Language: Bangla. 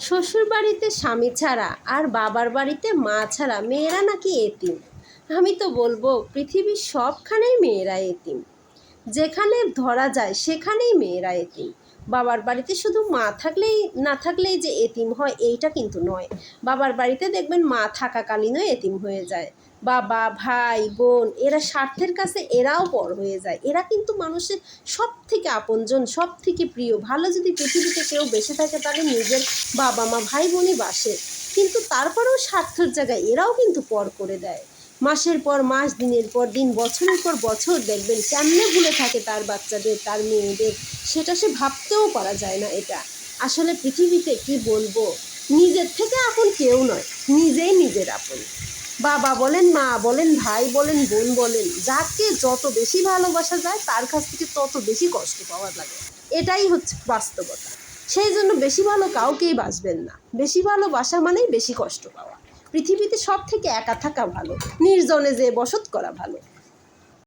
শ্বশুর বাড়িতে স্বামী ছাড়া আর বাবার বাড়িতে মা ছাড়া মেয়েরা নাকি এতিম? আমি তো বলব, পৃথিবীর সবখানেই মেয়েরা এতিম। যেখানে ধরা যায় সেখানেই মেয়েরা এতিম। বাবার বাড়িতে শুধু মা থাকলেই, না থাকলেই যে এতিম হয়, এইটা কিন্তু নয়। বাবার বাড়িতে দেখবেন মা থাকাকালীনও এতিম হয়ে যায়। বাবা, ভাই, বোন, এরা স্বার্থের কাছে এরাও পর হয়ে যায়। এরা কিন্তু মানুষের সব থেকে আপনজন সব থেকে প্রিয়। ভালো যদি পৃথিবীতে কেউ বেঁচে থাকে, তাহলে নিজের বাবা মা ভাই বোনই বাসে। কিন্তু তারপরেও স্বার্থের জায়গায় এরাও কিন্তু পর করে দেয়। মাসের পর মাস, দিনের পর দিন, বছরের পর বছর দেখবেন কেমনে ভুলে থাকে তার বাচ্চাদের, তার মেয়েদের, সেটা সে ভাবতেও পারা যায় না এটা। আসলে পৃথিবীতে কি বলব? নিজের থেকে আপন কেউ নয়, নিজেই নিজের আপন। বাবা বলেন, মা বলেন, ভাই বলেন, বোন বলেন, যাকে যত বেশি ভালোবাসা যায়, তার কাছ থেকে তত বেশি কষ্ট পাওয়া লাগে। এটাই হচ্ছে বাস্তবতা। সেই জন্য বেশি ভালো কাউকেই বাসবেন না। বেশি ভালোবাসা মানেই বেশি কষ্ট পাওয়া। পৃথিবীতে সব থেকে একা থাকা ভালো। নির্জনে যে বসত করা ভালো।